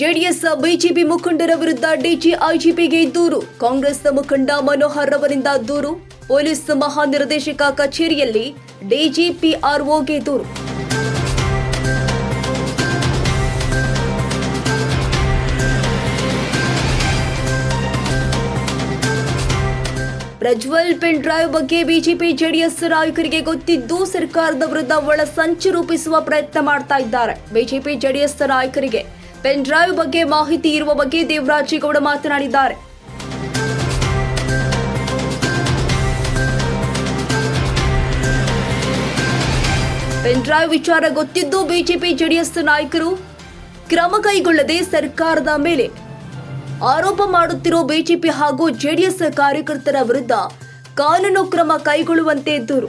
JDS BJP ಮುಖಂಡರ ವಿರುದ್ಧ DG ಐಜಿಪಿಗೆ ದೂರು ಕಾಂಗ್ರೆಸ್ ಮುಖಂಡ ಮನೋಹರ್ ರವರಿಂದ ದೂರು, ಪೊಲೀಸ್ ಮಹಾನಿರ್ದೇಶಕ ಕಚೇರಿಯಲ್ಲಿ ಡಿಜಿಪಿಆರ್ಒಗೆ ದೂರು. ಪ್ರಜ್ವಲ್ ಪೆನ್ ಡ್ರೈವ್ ಬಗ್ಗೆ ಬಿಜೆಪಿ ಜೆಡಿಎಸ್ ನಾಯಕರಿಗೆ ಗೊತ್ತಿದ್ದು, ಸರ್ಕಾರದ ವಿರುದ್ಧ ಒಳ ಸಂಚು ರೂಪಿಸುವ ಪ್ರಯತ್ನ ಮಾಡ್ತಾ ಇದ್ದಾರೆ. ಬಿಜೆಪಿ ಜೆಡಿಎಸ್ ನಾಯಕರಿಗೆ ಪೆನ್ ಡ್ರೈವ್ ಬಗ್ಗೆ ಮಾಹಿತಿ ಇರುವ ಬಗ್ಗೆ ದೇವರಾಜೇಗೌಡ ಮಾತನಾಡಿದ್ದಾರೆ. ಪೆನ್ ಡ್ರೈವ್ ವಿಚಾರ ಗೊತ್ತಿದ್ದು ಬಿಜೆಪಿ ಜೆಡಿಎಸ್ ನಾಯಕರು ಕ್ರಮ ಕೈಗೊಳ್ಳದೆ ಸರ್ಕಾರದ ಮೇಲೆ ಆರೋಪ ಮಾಡುತ್ತಿರೋ ಬಿಜೆಪಿ ಹಾಗೂ ಜೆಡಿಎಸ್ ಕಾರ್ಯಕರ್ತರ ವಿರುದ್ಧ ಕಾನೂನು ಕ್ರಮ ಕೈಗೊಳ್ಳುವಂತೆ ದೂರು.